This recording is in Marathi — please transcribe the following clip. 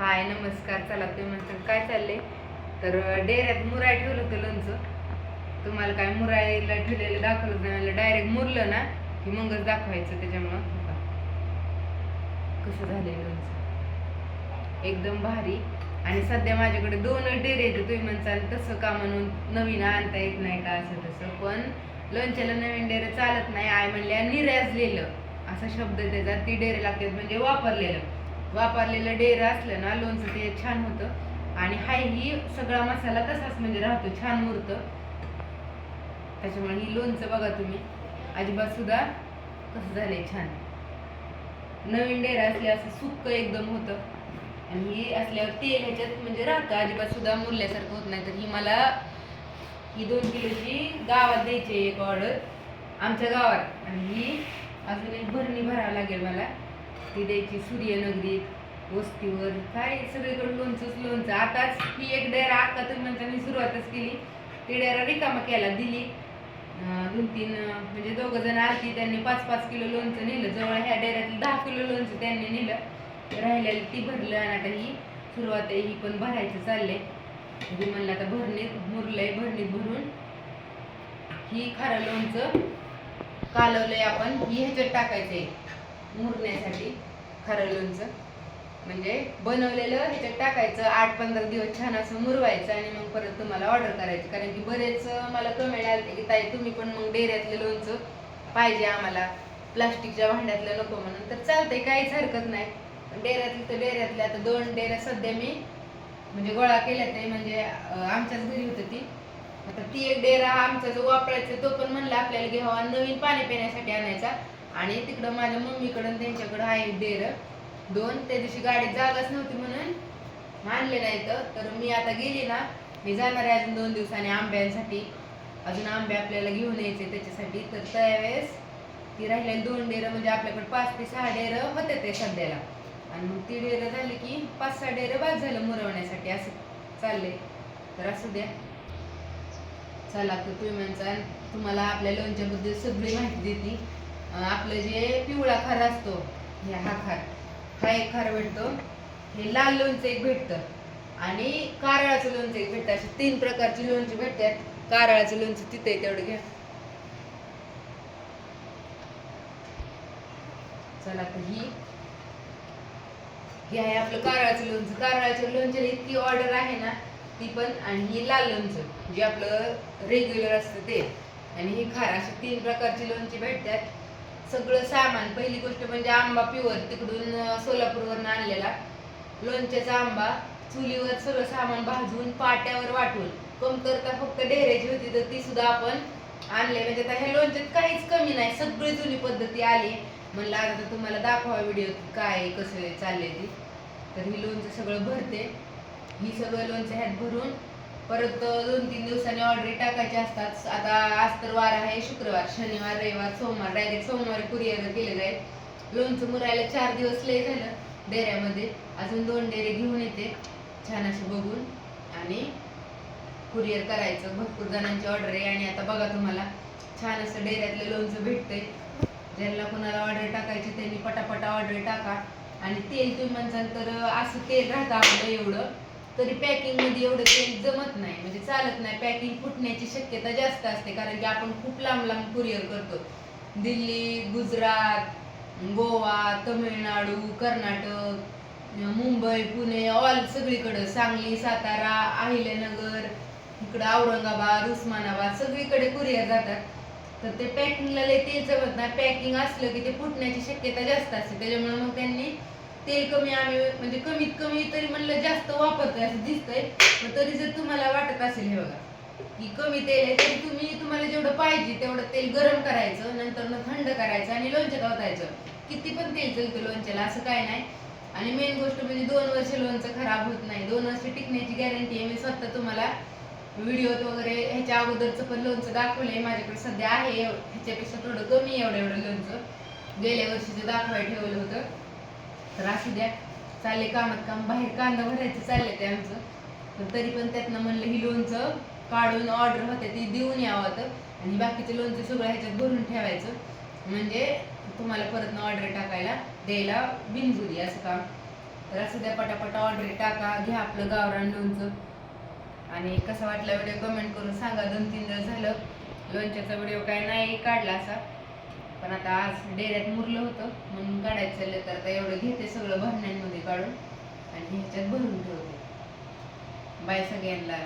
हाय नमस्कार चला तुम्ही म्हणता काय चालले तर डेऱ्यात मुराय ठेवलं होतं लोणचं. तुम्हाला काय मुरायला ठेवलेलं दाखवलं नाही डायरेक्ट मुरलं ना की मगच दाखवायचं त्याच्यामुळं. कसं झालंय लोणचं. एकदम भारी. आणि सध्या माझ्याकडे दोनच डेरे आहेत तुम्ही म्हणताल तसं का म्हणून नवीन आणता येत नाही का असं तसं. पण लोणच्याला नवीन डेरे चालत नाही. आय म्हणल्या निराजलेलं असा शब्द त्याचा. ती डेरे लागतात म्हणजे वापरलेलं. वापरलेलं डेर असलं ना लोणचं ते छान होतं. आणि हाय ही सगळा मसाला तसाच म्हणजे राहतो छान मुरतं. त्याच्यामुळे ही लोणचं बघा तुम्ही. अजिबात सुद्धा कसं झालंय छान. नवीन डेरा असले असं सुक्क एकदम होतं. आणि ही असल्यावर तेल ह्याच्यात म्हणजे राहतं. अजिबात सुद्धा मुरल्यासारखं होत नाही. तर ही मला ही दोन किलोची गावात द्यायची आहे एक ऑर्डर. आमच्या गावात. आणि ही अजून एक भरणी भरावं लागेल मला. ती द्यायची सूर्यनगरीत वस्तीवर काय सगळीकडे लोणचंच लोणचं. आताच ही एक डेरा आता तुम्ही म्हणता मी सुरुवातच केली. ती डेरा रिकामा केला दिली. दोन तीन म्हणजे दोघं जण आलती त्यांनी पाच पाच किलो लोणचं नेलं. जवळ ह्या डेऱ्यातलं दहा किलो लोणचं त्यांनी नेलं. राहिलेलं ती भरलं आणि आता ही सुरुवात आहे ही पण भरायचं चाललंय. म्हणजे म्हणलं आता भरणीत मुरलंय भरणीत भरून ही खारं लोणचं कालवलंय आपण ही ह्याच्यात टाकायचंय. मुरण्यासाठी खारं लोणचं म्हणजे बनवलेलं ह्याच्यात टाकायचं आठ पंधरा दिवस छान असं मुरवायचं आणि मग परत तुम्हाला ऑर्डर करायची. कारण की बरेच मला कमेंट आले की ताई तुम्ही पण मग डेऱ्यातलं लोणचं पाहिजे आम्हाला. प्लास्टिकच्या भांड्यातलं नको म्हणून. तर चालतंय काहीच हरकत नाही. पण डेऱ्यातलं तर डेऱ्यातल्या आता दोन डेऱ्या सध्या मी म्हणजे गोळा केल्या ते म्हणजे आमच्याच घरी होतं ती. आता ती एक डेरा आमचा जो वापरायचा तो पण म्हणला आपल्याला घ्यावा नवीन पाणी पिण्यासाठी आणायचा. आणि तिकडं माझ्या मम्मीकडं त्यांच्याकडं आहे डेर. दोन त्या दिवशी गाडीत जागाच नव्हती म्हणून आणले नाही तर मी आता गेली ना मी जाणार आहे अजून दोन दिवसांनी आंब्यांसाठी. अजून आंबे आपल्याला घेऊन यायचे त्याच्यासाठी. तर त्यावेळेस ती राहिलेली दोन डेरं म्हणजे आपल्याकडे पाच ते सहा डेरं होते ते सध्याला. आणि मग ती डेरं झाली की पाच सहा डेरं बाद झालं मुरवण्यासाठी. असं चाललंय. तर असू द्या. चला तर तुम्ही म्हणता तुम्हाला आपल्या लोणच्याबद्दल सगळी माहिती देते. आपलं जे पिवळा खार असतो हे हा खार. हा एक खार भेटतो. हे लाल लोणचं एक भेटतं. आणि कारळाचं लोणचं एक भेटतं. असे तीन प्रकारची लोणची भेटतात. कारळाचं लोणचं तिथे तेवढं घ्या. चला तर ही. हे आहे आपलं कारळाचं लोणचं. कारळाच्या लोणच्याला इतकी ऑर्डर आहे ना ती पण आणि ही लाल लोणचं. जे आपलं रेग्युलर असतं ते. आणि ही खार अशी तीन प्रकारची लोणची भेटतात. सगळं सामान. पहिली गोष्ट म्हणजे आंबा प्युअर तिकडून सोलापूरवरून आणलेला. लोणच्याचा आंबा चुलीवर सगळं सामान भाजून पाट्यावर वाटून. कमतरता फक्त डेऱ्याची होती तर ती सुद्धा आपण आणले. म्हणजे आता ह्या लोणच्यात काहीच कमी नाही. सगळी जुनी पद्धती आली. म्हणलं आता तुम्हाला दाखवा व्हिडिओ काय आहे, कसं आहे, ती. तर ही लोणचं सगळं भरते. ही सगळं लोणचं ह्यात भरून परत दोन तीन दिवसांनी ऑर्डरी टाकायची असतात. आता आज तर वार आहे शुक्रवार शनिवार रविवार सोमवार. डायरेक्ट सोमवारी कुरिअर केले जाईल लोणचं मुरायला चार दिवस लय झालं डेऱ्यामध्ये. अजून दोन डेरे घेऊन येते छान असे बघून. आणि कुरिअर करायचं. भरपूर जणांची ऑर्डर आहे. आणि आता बघा तुम्हाला छान असं डेऱ्यातलं लोणचं भेटतंय. ज्यांना कोणाला ऑर्डर टाकायची त्यांनी पटापटा ऑर्डर टाका. आणि तेल तुम्ही म्हणसाल तर असं तेल राहतं आपलं एवढं. तरी पॅकिंगमध्ये एवढं तेल जमत नाही. म्हणजे चालत नाही. पॅकिंग फुटण्याची शक्यता जास्त असते. कारण की आपण खूप लांब लांब कुरिअर करतो. दिल्ली गुजरात गोवा तमिळनाडू कर्नाटक मुंबई पुणे ऑल सगळीकडं. सांगली सातारा अहिल्यानगर इकडं औरंगाबाद उस्मानाबाद सगळीकडे कुरिअर जातात. तर ते पॅकिंगला लय तेल जमत नाही. पॅकिंग असलं की ते फुटण्याची शक्यता जास्त असते. त्याच्यामुळे मग त्यांनी तेल कमी आम्ही म्हणजे कमीत कमी तरी म्हणलं जास्त वापरतोय असं दिसतंय. पण तरी जर तुम्हाला वाटत असेल हे बघा की कमी तेल आहे तरी तुम्ही तुम्हाला जेवढं पाहिजे तेवढं तेल गरम करायचं नंतर थंड करायचं आणि लोणच्यात ओतायचं किती पण तेल चलतं लोणच्याला असं काय नाही. आणि मेन गोष्ट म्हणजे दोन वर्ष लोणचं खराब होत नाही. दोन वर्ष टिकण्याची गॅरंटी आहे. मी स्वतः तुम्हाला व्हिडिओत वगैरे ह्याच्या अगोदरचं पण लोणचं दाखवलंय. माझ्याकडे सध्या आहे ह्याच्यापेक्षा थोडं कमी एवढं एवढं लोणचं. गेल्या वर्षीचं दाखवाय ठेवलं होतं. तर असू द्या. चालले कामात काम बाहेर कांदा भरायचं चालले ते आमचं. पण तरी पण त्यातनं म्हणलं ही लोणचं काढून ऑर्डर होते ती देऊन यावं तर आणि बाकीचे लोणचं सगळं ह्याच्यात भरून ठेवायचं. म्हणजे तुम्हाला परत ऑर्डर टाकायला द्यायला बिनजुरी असं काम. तर असं द्या पटापट ऑर्डर टाका घ्या आपलं गावरान लोणचं. आणि कसा वाटला व्हिडिओ कमेंट करून सांगा. दोन तीन दिवस झालं. लोणच्याचा व्हिडिओ काय नाही काढला असा. पण आता आज डेऱ्यात मुरलं होतं. म्हणून काढायचं चाललं तर आता एवढं घेते सगळं भरण्यांमध्ये काढून आणि ह्याच्यात भरून ठेवते. बाय सगळ्यांना.